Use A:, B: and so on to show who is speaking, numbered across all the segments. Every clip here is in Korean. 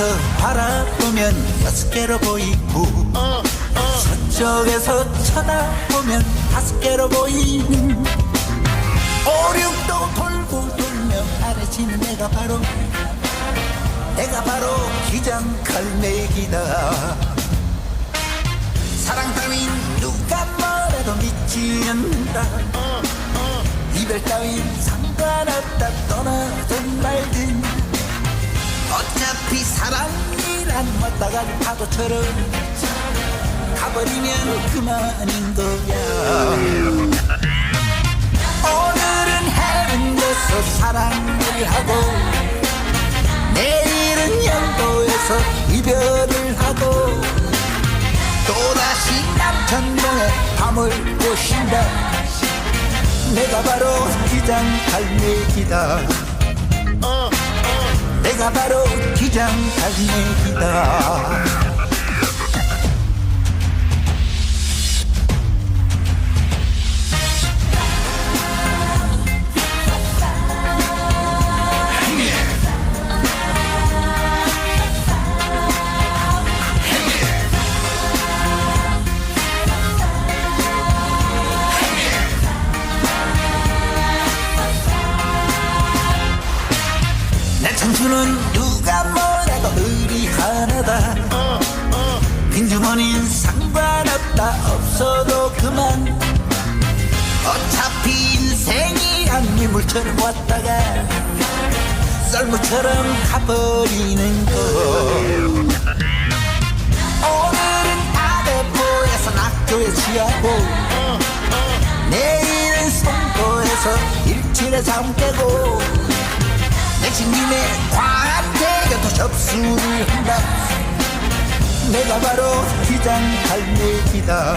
A: 북쪽에서 바라보면 여섯 개로 보이고 서쪽에서 쳐다보면 다섯 개로 보이는 오륙도 돌고 돌며 아래지는 내가 바로 내가 바로 기장갈매기다. 사랑 따윈 누가 뭐래도 믿지 않는다. 이별 따윈 상관없다. 떠나든 말든 어차피 사랑이란 왔다 간 파도처럼 가버리면 그만인 거야. 오늘은 해는 데서 사랑을 하고 내일은 영도에서 이별을 하고 또다시 남천동에 밤을 보신다. 내가 바로 기장 갈매기다 내가 바로 기장 갈매기다 미물처럼 왔다가 썰물처럼 가버리는 거. 오늘은 아대포에서 낙조에 취하고 내일은 송도에서 일출에 잠 깨고 내친 김에 과태료도 접수를 한다. 내가 바로 기장 갈매기다.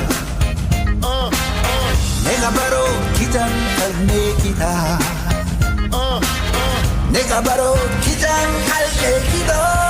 A: 내가 바로 기장 갈매기다 내가 바로 기장갈매기다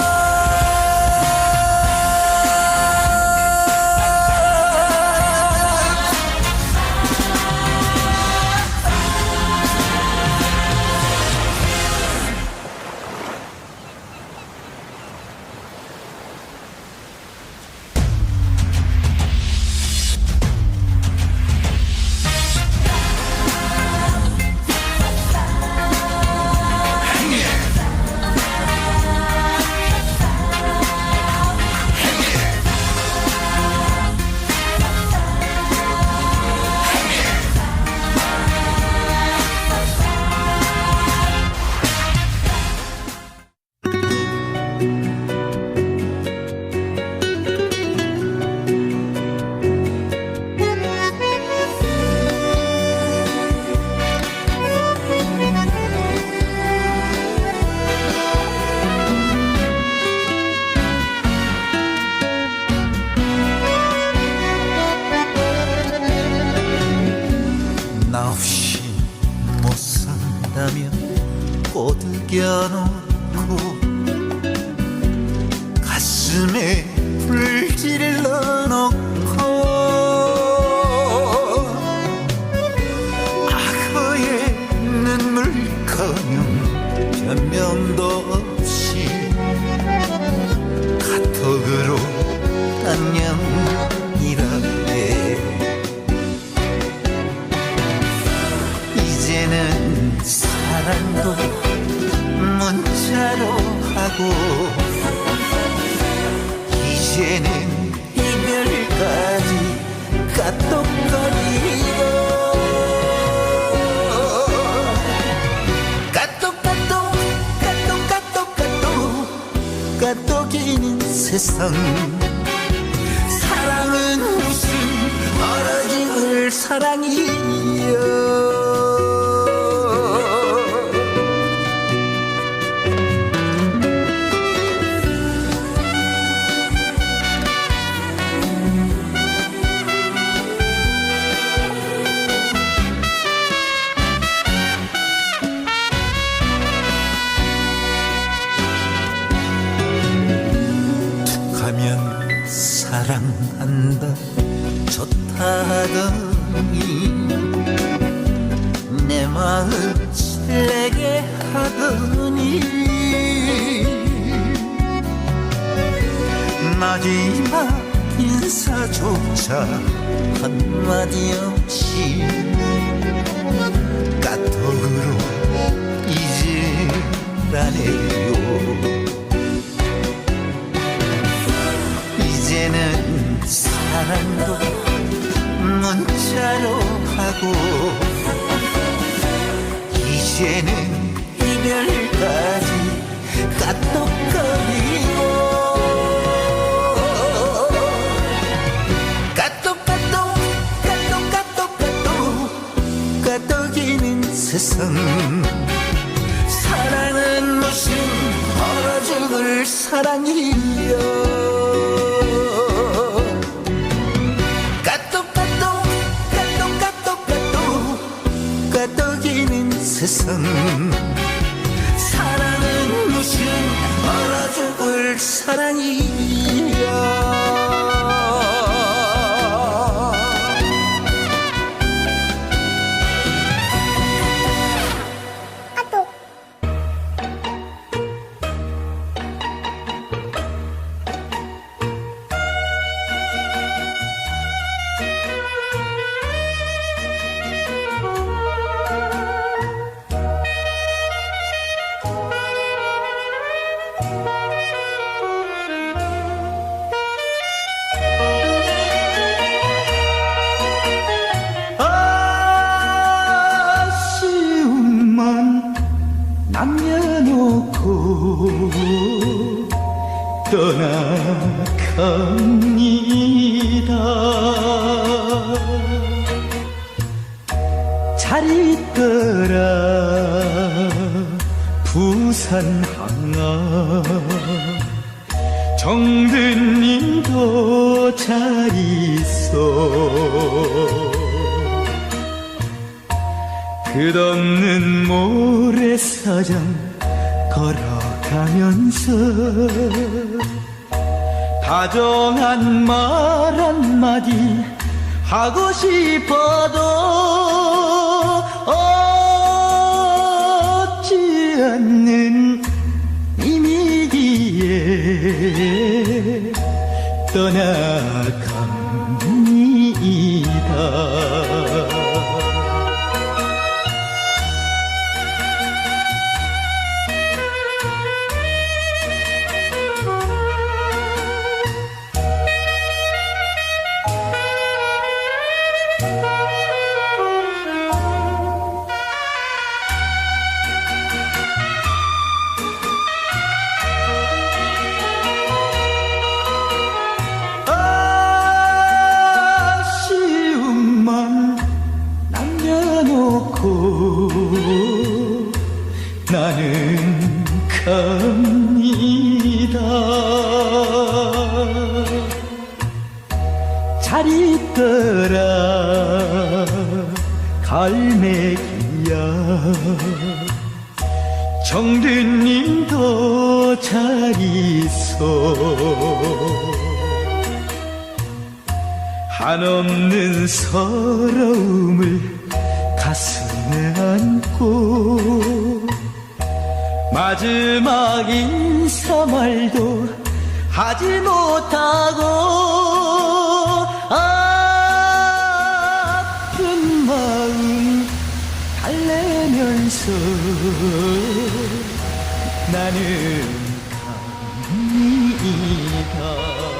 A: 가슴에 불 질러 놓고 악어의 눈물커녕 변명도 없이 카톡으로 안녕이라네 이제는 사랑도 문자로 하고 이제는 이별까지 까똑거리고 까똑까똑 까똑까똑까똑 까똑이는 세상. 사랑은 무슨 멀어질 사랑이 가면 사랑한다. 좋다더니 내 마음 설레게 하더니 마지막 인사조차 한마디 없이 까톡으로 잊으라네요 사랑도 문자로 하고 이제는 이별까지 까똑거리고 까똑 까똑 까똑 까똑 까똑 까똑이는 세상. 사랑은 무슨 얼어 죽을 사랑이여 세상. 사랑은 무슨 얼어 죽을 사랑이야 떠나갑니다. 잘 있더라 부산 항아. 정든님도 잘 있어. 끝없는 모래사장 걸어 가면서 다정한 말 한마디 하고 싶어도 얻지 않는 이미기에 떠나갑니다 나는 갑니다. 잘 있더라 갈매기야. 정든님도 잘 있어. 한없는 서러움을 가슴에 안고 마지막 인사 말도 하지 못하고 아픈 마음 달래면서 나는 갑니다